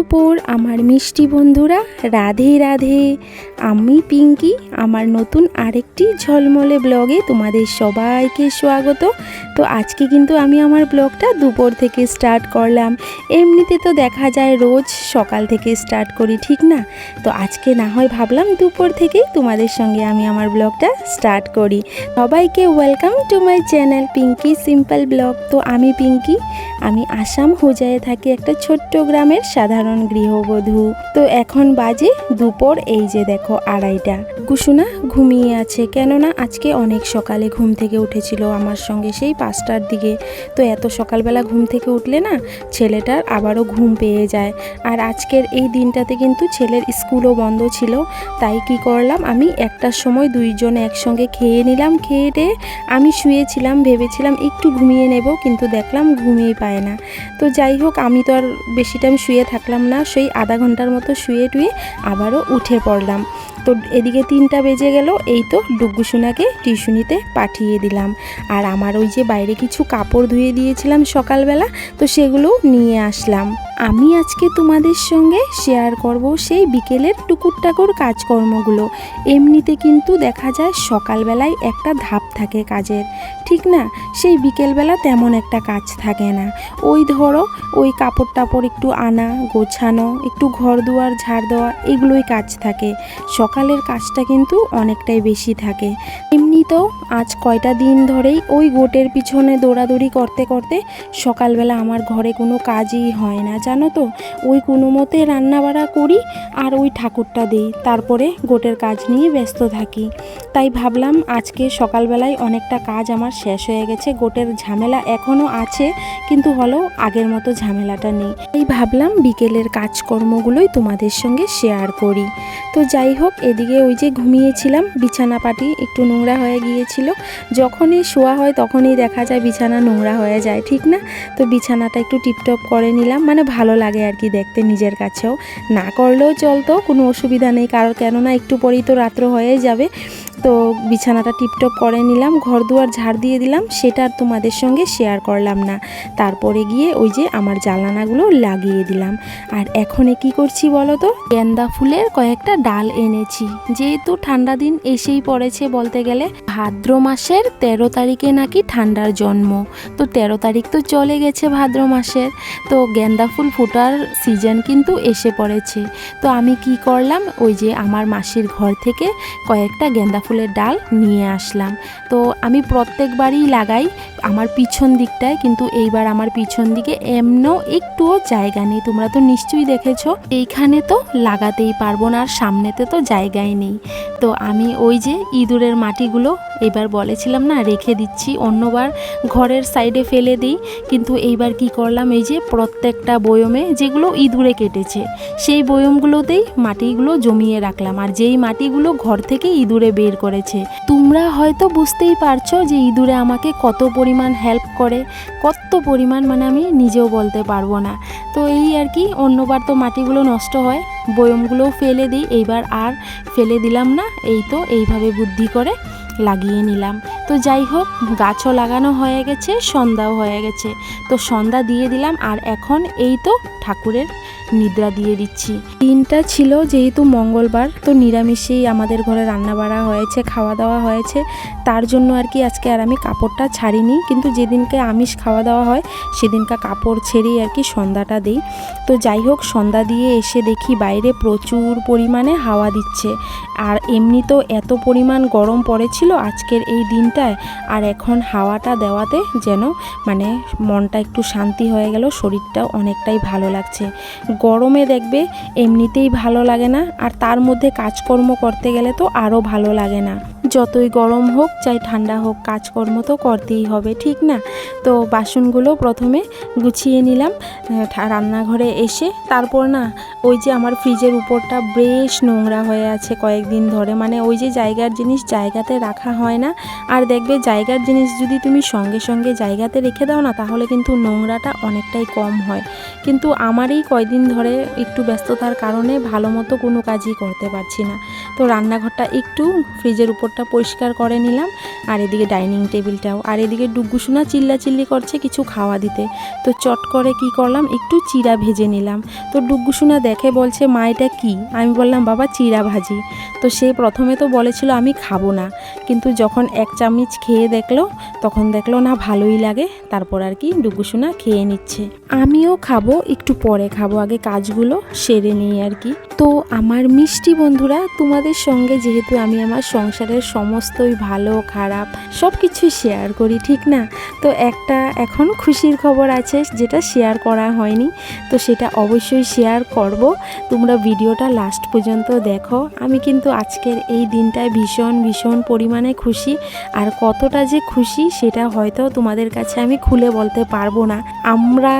দুপুর আমার মিষ্টি বন্ধুরা, রাধে রাধে। আমি পিঙ্কি, আমার নতুন আরেকটি ঝলমলে ব্লগে তোমাদের সবাইকে স্বাগত। তো আজকে কিন্তু আমি আমার ব্লগটা দুপুর থেকে স্টার্ট করলাম। এমনিতে তো দেখা যায় রোজ সকাল থেকে স্টার্ট করি, ঠিক না? তো আজকে না হয় ভাবলাম দুপুর থেকেই তোমাদের সঙ্গে আমি আমার ব্লগটা স্টার্ট করি। সবাইকে welcome to my channel Pinky simple blog. তো আমি পিঙ্কি আমি আসাম হোজায়ে থাকি একটা ছোট্ট গ্রামের সাধারণ গৃহবধূ। তো এখন বাজে দুপুর, এই যে দেখো আড়াইটা। কুসুনা ঘুমিয়ে আছে, কেননা আজকে অনেক সকালে ঘুম থেকে উঠেছিল আমার সঙ্গে সেই পাঁচটার দিকে। তো এত সকালবেলা ঘুম থেকে উঠলে না ছেলেটার আবারও ঘুম পেয়ে যায়। আর আজকের এই দিনটাতে কিন্তু ছেলের স্কুলও বন্ধ ছিল, তাই কি করলাম আমি একটার সময় দুইজন একসঙ্গে খেয়ে নিলাম, খেয়ে আমি শুয়েছিলাম, ভেবেছিলাম একটু ঘুমিয়ে নেব, কিন্তু দেখলাম ঘুমিয়ে পায় না। তো যাই হোক, আমি তো আর বেশি টাইম শুয়ে থাকলাম না। সেই আধা ঘণ্টার মতো শুয়ে টুয়ে আবারও উঠে পড়লাম। তো এদিকে তিনটা বেজে গেল, এই তো ডুগ্গুসোনাকে টিউশনিতে পাঠিয়ে দিলাম। আর আমার ওই যে বাইরে কিছু কাপড় ধুয়ে দিয়েছিলাম সকালবেলা, তো সেগুলো নিয়ে আসলাম। আমি আজকে তোমাদের সঙ্গে শেয়ার করব সেই বিকেলের টুকুর টাকুর কাজকর্মগুলো। এমনিতে কিন্তু দেখা যায় সকালবেলায় একটা ধাপ থাকে কাজের, ঠিক না? সেই বিকেলবেলা তেমন একটা কাজ থাকে না। ওই ধরো, ওই কাপড় টাপড় একটু আনা, গোছানো, একটু ঘর দুয়ার, ঝাড় দেওয়া, এগুলোই কাজ থাকে। সকালের কাজটা কিন্তু অনেকটাই বেশি থাকে। এমনিতেও আজ কয়টা দিন ধরেই ওই গোটের পিছনে দৌড়াদৌড়ি করতে করতে সকালবেলা আমার ঘরে কোনো কাজই হয় না, জানো তো? ওই কোনো মতে রান্নাবাড়া করি আর ওই ঠাকুরটা দিই, তারপরে গোটের কাজ নিয়ে ব্যস্ত থাকি। তাই ভাবলাম আজকে সকালবেলায় অনেকটা কাজ আমার শেষ হয়ে গেছে, গোটের ঝামেলা এখনও আছে, কিন্তু হলো আগের মতো ঝামেলাটা নেই। এই ভাবলাম বিকেলের কাজকর্মগুলোই তোমাদের সঙ্গে শেয়ার করি। তো যাই হোক, এদিকে ওই যে ঘুমিয়েছিলাম, বিছানা পাটি একটু নোংরা হয়ে গিয়েছিল। যখনই শোয়া হয় তখনই দেখা যায় বিছানা নোংরা হয়ে যায়, ঠিক না? তো বিছানাটা একটু টিপটপ করে নিলাম মানে ভালো লাগে আর কি দেখতে নিজের কাছেও। না করলেও চলতো, কোনো অসুবিধা নেই, কারণ কেননা একটু পরেই তো রাত্র হয়ে যাবে। তো বিছানাটা টিপটপ করে নিলাম ঘর দুয়ার ঝাড় দিয়ে দিলাম, সেটা আর তোমাদের সঙ্গে শেয়ার করলাম না। তারপরে গিয়ে ওই যে আমার জানালাগুলো লাগিয়ে দিলাম। আর এখনে কি করছি বলো তো গেন্দা ফুলের কয়েকটা ডাল এনেছি। যেহেতু ঠান্ডা দিন এসেই পড়েছে বলতে গেলে, ভাদ্র মাসের তেরো তারিখে নাকি ঠান্ডার জন্ম। তো তেরো তারিখ তো চলে গেছে ভাদ্র মাসের। তো গেন্দা ফুল ফোটার সিজন কিন্তু এসে পড়েছে। তো আমি কি করলাম? ওই যে আমার মাসির ঘর থেকে কয়েকটা গেন্দা ফুলের ডাল নিয়ে আসলাম। তো আমি প্রত্যেকবারই লাগাই আমার পিছন দিকটায়, কিন্তু এইবার আমার পিছন দিকে এমনও একটুও জায়গা নেই। তোমরা তো নিশ্চয়ই দেখেছ, এইখানে তো লাগাতেই পারব না, আর সামনেতে তো জায়গাই নেই। তো আমি ওই যে ইঁদুরের মাটিগুলো এবার বলেছিলাম না, রেখে দিচ্ছি, অন্যবার ঘরের সাইডে ফেলে দিই। কিন্তু এইবার কি করলাম, এই যে প্রত্যেকটা বয়মে যেগুলো ইঁদুরে কেটেছে, সেই বয়মগুলোতেই মাটিগুলো জমিয়ে রাখলাম। আর যেই মাটিগুলো ঘর থেকে ইঁদুরে বের করেছে। তোমরা হয়তো বুঝতেই পারছ যে ইঁদুরে আমাকে কত পরিমাণ হেল্প করে, কত পরিমাণ মানে আমি নিজেও বলতে পারব না। তো এই আর কি, অন্যবার তো মাটিগুলো নষ্ট হয়, বয়মগুলোও ফেলে দিই, এইবার আর ফেলে দিলাম না, এই তো এইভাবে বুদ্ধি করে লাগিয়ে নিলাম। তো যাই হোক, গাছও লাগানো হয়ে গেছে, সন্ধ্যাও হয়ে গেছে। তো সন্ধ্যা দিয়ে দিলাম, আর এখন এই তো ঠাকুরের নিদ্রা দিয়ে দিচ্ছি। দিনটা ছিল যেহেতু মঙ্গলবার, তো নিরামিষেই আমাদের ঘরে রান্না বাড়া হয়েছে খাওয়া দাওয়া হয়েছে। তার জন্য আর কি আজকে আর আমি কাপড়টা ছাড়িনি, কিন্তু যেদিনকে আমিষ খাওয়া দাওয়া হয়, সেদিনকা কাপড় ছেড়েই আর কি সন্ধ্যাটা দিই। তো যাই হোক, সন্ধ্যা দিয়ে এসে দেখি বাইরে প্রচুর পরিমাণে হাওয়া দিচ্ছে। আর এমনি তো এত পরিমাণ গরম পড়েছিল, আজকের এই দিনটায় আর এখন হাওয়াটা দেওয়াতে যেন মানে মনটা একটু শান্তি হয়ে গেল, শরীরটাও অনেকটাই ভালো লাগছে। গরমে দেখবে এমনিতেই ভালো লাগে না, আর তার মধ্যে কাজকর্ম করতে গেলে তো আরও ভালো লাগে না। যতই গরম হোক, চাই ঠান্ডা হোক, কাজকর্ম তো করতেই হবে, ঠিক না? তো বাসনগুলো প্রথমে গুছিয়ে নিলাম রান্নাঘরে এসে তারপর না, ওই যে আমার ফ্রিজের উপরটা বেশ নোংরা হয়ে আছে কয়েকদিন ধরে। মানে ওই যে জায়গার জিনিস জায়গাতে রাখা হয় না, আর দেখবে জায়গার জিনিস যদি তুমি সঙ্গে সঙ্গে জায়গাতে রেখে দাও না, তাহলে কিন্তু নোংরাটা অনেকটাই কম হয়। কিন্তু আমার এই কয়দিন ধরে একটু ব্যস্ততার কারণে ভালো মতো কোনো কাজই করতে পারছি না। তো রান্নাঘরটা একটু ফ্রিজের উপরটা পরিষ্কার করে নিলাম, আর এদিকে ডাইনিং টেবিলটাও। আর এদিকে ডুগ্গুসোনা চিল্লা চিল্লি করছে কিছু খাওয়া দিতে। তো চট করে কি করলাম, একটু চিড়া ভেজে নিলাম। তো ডুগ্গুসোনা দেখে বলছে, মা, এটা কী? আমি বললাম, বাবা, চিড়া ভাজি। তো সে প্রথমে তো বলেছিল, আমি খাব না। কিন্তু যখন এক চামচ খেয়ে দেখল, তখন দেখল না ভালোই লাগে, তারপর আর কি ডুগুসোনা খেয়ে নিচ্ছে। আমিও খাব, একটু পরে খাব, আগে কাজগুলো সেরে নিই আর কি। তো আমার মিষ্টি বন্ধুরা, তোমাদের সঙ্গে যেহেতু আমি আমার সংসারের সমস্তই ভালো, খারাপ সব কিছু শেয়ার করি, ঠিক না? তো একটা এখন খুশির খবর আছে, যেটা শেয়ার করা হয়নি, তো সেটা অবশ্যই শেয়ার করব। তোমরা ভিডিওটা লাস্ট পর্যন্ত দেখো। আমি কিন্তু আজকের এই দিনটায় ভীষণ ভীষণ পরিমাণে খুশি। আর কতটা যে খুশি, সেটা হয়তো তোমাদের কাছে আমি খুলে বলতে পারব না। আমরা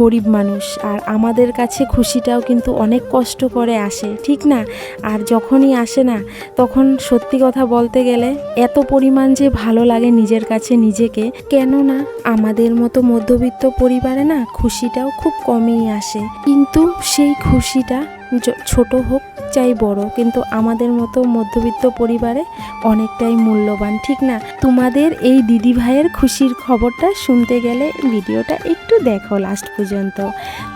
গরিব মানুষ, আর আমাদের কাছে খুশিটাও কিন্তু অনেক কষ্ট করে আসে, ঠিক না? আর যখনই আসে না, তখন সত্যি কথা বলতে গেলে এত পরিমাণ যে ভালো লাগে নিজের কাছে নিজেকে, কেননা আমাদের মতো মধ্যবিত্ত পরিবারে না খুশিটাও খুব কমই আসে। কিন্তু সেই খুশিটা ছোট হোক চাই বড়, কিন্তু আমাদের মতো মধ্যবিত্ত পরিবারে অনেকটাই মূল্যবান, ঠিক না? তোমাদের এই দিদি ভাইয়ের খুশির খবরটা শুনতে গেলে ভিডিওটা একটু দেখো লাস্ট পর্যন্ত।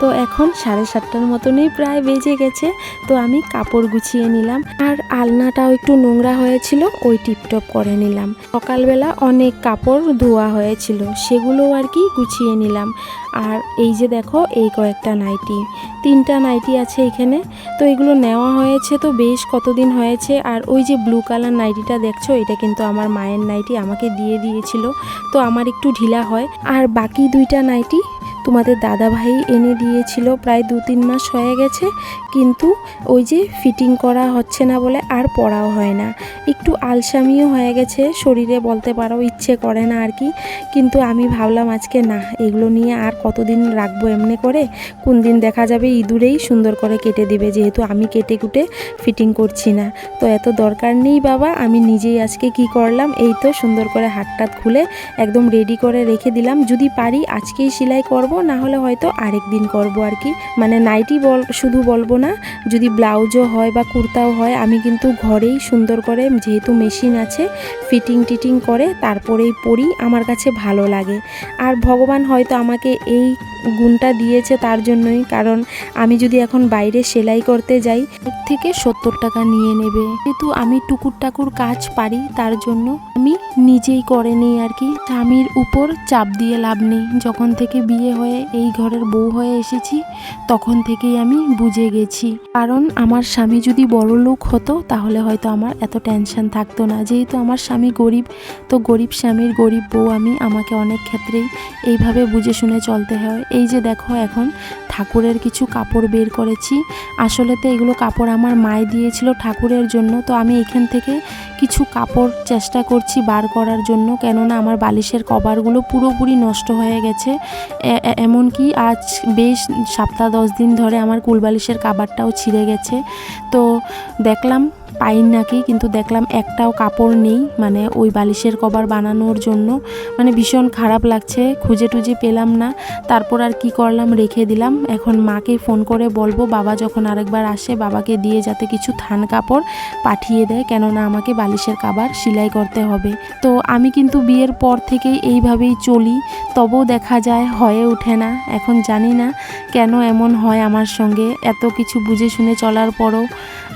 তো এখন সাড়ে সাতটার মতনই প্রায় বেজে গেছে, তো আমি কাপড় গুছিয়ে নিলাম আর আলনাটাও একটু নোংরা হয়েছিল, ওই টিপটপ করে নিলাম। সকালবেলা অনেক কাপড় ধোয়া হয়েছিল সেগুলো আর কি গুছিয়ে নিলাম। আর এই যে দেখো, এই কয়েকটা নাইটি, তিনটা নাইটি আছে এখানে, তো এগুলো নেওয়া হয়েছে তো বেশ কতদিন হয়েছে, আর ওই যে ব্লু কালার নাইটিটা দেখছ, এটা কিন্তু আমার মায়ের নাইটি আমাকে দিয়ে দিয়েছিল, তো আমার একটু ঢিলা হয়। আর বাকি দুইটা নাইটি তোমাদের দাদা ভাই এনে দিয়েছিল, প্রায় দু তিন মাস হয়ে গেছে, কিন্তু ওই যে ফিটিং করা হচ্ছে না বলে আর পরাও হয় না। একটু আলসামিও হয়ে গেছে, শরীরে বলতে পারো ইচ্ছে করে না আর কি, কিন্তু আমি ভাবলাম আজকে না, এগুলো নিয়ে আর কতদিন রাখব এমনি করে? কোন দিন দেখা যাবে ইঁদুরেই সুন্দর করে কেটে দিবে, যেহেতু আমি কেটে কুটে ফিটিং করছি না। তো এত দরকার নেই বাবা, আমি নিজেই আজকে কি করলাম, এই তো সুন্দর করে হাতটাত খুলে একদম রেডি করে রেখে দিলাম। যদি পারি আজকেই সেলাই করব না হলে হয়তো আরেক দিন করব আর কি। মানে নাইটি বল, শুধু বলব না, যদি ব্লাউজও হয় বা কুর্তাও হয়, আমি কিন্তু ঘরেই সুন্দর করে যেহেতু মেশিন আছে ফিটিং টিটিং করে তারপরেই পরি, আমার কাছে ভালো লাগে। আর ভগবান হয়তো আমাকে এই গুণটা দিয়েছে তার জন্যই, কারণ আমি যদি এখন বাইরে সেলাই করতে যাই থেকে সত্তর টাকা নিয়ে নেবে। যেহেতু আমি টুকুর টাকুর কাজ পারি, তার জন্য আমি নিজেই করে নিই আর কি। স্বামীর উপর চাপ দিয়ে লাভ নেই, যখন থেকে বিয়ে হয়ে, এই ঘরের বউ হয়ে এসেছি, তখন থেকেই আমি বুঝে গেছি। কারণ আমার স্বামী যদি বড় লোক হতো, তাহলে হয়তো আমার এত টেনশন থাকতো না। যেহেতু আমার স্বামী গরিব, তো গরিব স্বামীর গরিব বউ আমি আমাকে অনেক ক্ষেত্রেই এইভাবে বুঝে শুনে চলতে হয়। এই যে দেখো এখন ঠাকুরের কিছু কাপড় বের করেছি। আসলে তো এগুলো কাপড় আমার মায় দিয়েছিল ঠাকুরের জন্য, তো আমি এখান থেকে কিছু কাপড় চেষ্টা করছি বার করার জন্য। কেননা আমার বালিশের কভারগুলো পুরোপুরি নষ্ট হয়ে গেছে। এমনকি আজ বেশ সপ্তাহ দশ দিন ধরে আমার কুলবালিশের কাবারটাও ছিঁড়ে গেছে। তো দেখলাম পাইন নাকি, কিন্তু দেখলাম একটাও কাপড় নেই মানে ওই বালিশের কভার বানানোর জন্য। মানে ভীষণ খারাপ লাগছে, খুঁজে টুজে পেলাম না। তারপর আর কি করলাম, রেখে দিলাম। এখন মাকে ফোন করে বলব, বাবা যখন আরেকবার আসে, বাবাকে দিয়ে যাতে কিছু থান কাপড় পাঠিয়ে দেয়, কেননা আমাকে বালিশের কাবার সেলাই করতে হবে। তো আমি কিন্তু বিয়ের পর থেকেই এইভাবেই চলি, তবুও দেখা যায় হয়ে ওঠে না। এখন জানি না কেন এমন হয় আমার সঙ্গে। এত কিছু বুঝে শুনে চলার পরও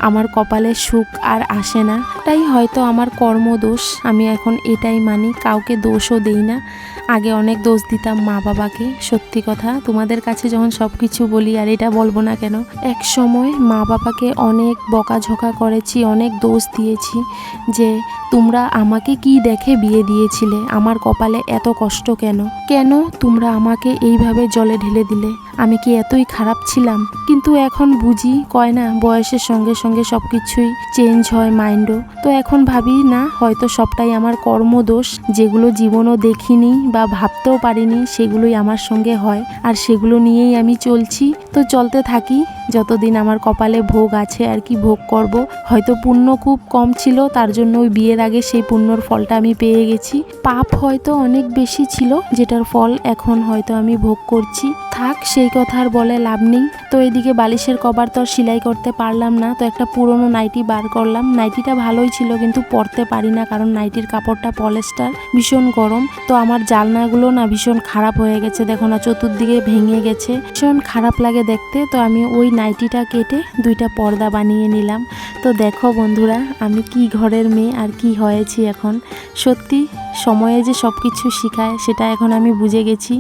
আমার কপালে সুখ আর আসে না। তাই হয়তো আমার কর্মদোষ, আমি এখন এটাই মানি, কাউকে দোষও দেই না। আগে অনেক দোষ দিতাম মা বাবাকে, সত্যি কথা। তোমাদের কাছে যখন সব কিছু বলি, আর এটা বলব না কেন, এক সময় মা বাবাকে অনেক বকাঝকা করেছি, অনেক দোষ দিয়েছি যে, তোমরা আমাকে কি দেখে বিয়ে দিয়েছিলে? আমার কপালে এত কষ্ট কেন? কেন তোমরা আমাকে এইভাবে জলে ঢেলে দিলে? আমি কি এতই খারাপ ছিলাম? কিন্তু এখন বুঝি, কয় না, বয়সের সঙ্গে সঙ্গে সব কিছুই চেঞ্জ হয় মাইন্ডও তো এখন ভাবি না, হয়তো সবটাই আমার কর্মদোষ, যেগুলো জীবনও দেখিনি বা ভাবতেও পারিনি সেগুলোই আমার সঙ্গে হয়। আর সেগুলো নিয়েই আমি চলছি। তো চলতে থাকি। যতদিন আমার কপালে ভোগ আছে আর কি ভোগ করব, হয়তো পুণ্য খুব কম ছিল, তার জন্য ওই বিয়ের আগে সেই পুণ্যর ফলটা আমি পেয়ে গেছি। পাপ হয়তো অনেক বেশি ছিল, যেটার ফল এখন হয়তো আমি ভোগ করছি। থাক, সেই কথা আর বলে লাভ নেই। তো এদিকে বালিশের কভার তো আর সেলাই করতে পারলাম না, তো একটা পুরনো নাইটি বার করলাম। নাইটিটা ভালোই ছিল, কিন্তু পরতে পারি না, কারণ নাইটির কাপড়টা পলেস্টার ভীষণ গরম। তো আমার জালনাগুলো না ভীষণ খারাপ হয়ে গেছে, দেখো না, চতুর্দিকে ভেঙে গেছে। ভীষণ খারাপ লাগে দেখতে, তো আমি ওই নাইটিটা কেটে দুইটা পর্দা বানিয়ে নিলাম। তো দেখো বন্ধুরা, আমি কি ঘরের মেয়ে আর কি হয়েছি এখন। সত্যি, সময়ে যে সব কিছু শেখায়, সেটা এখন আমি বুঝে গেছি।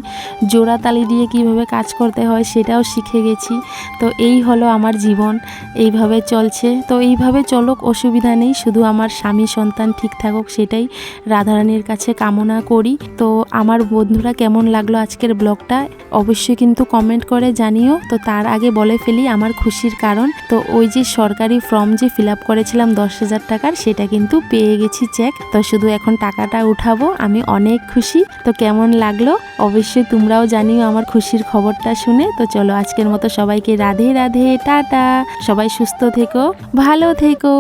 জোড়া তালি দিয়ে কীভাবে কাজ করতে হয়, সেটাও শিখে গেছি। তো এই হলো আমার জীবন, এইভাবে চলছে। তো এইভাবে চলুক, অসুবিধা নেই, শুধু আমার স্বামী সন্তান ঠিক থাকুক, সেটাই রাধারানীর কাছে কামনা করি। তো আমার বন্ধুরা, কেমন লাগল আজকের ব্লগটা? অবশ্যই কিন্তু কমেন্ট করে জানিও। তো তার আগে বলে ফেলি আমার খুশির কারণ। তো ওই যে সরকারি ফর্ম যে ফিল আপ করেছিলাম দশ হাজার টাকার, সেটা কিন্তু পেয়ে গেছি চেক। তো শুধু এখন টাকাটা উঠাবো, আমি অনেক খুশি। তো কেমন লাগল? অবশ্যই তোমরাও জানিও আমার খুশির খবরটা শুনে। তো চলো আজকের মতো সবাইকে রাধে রাধে, টাটা। সবাই সুস্থ থেকো, ভালো থেকো।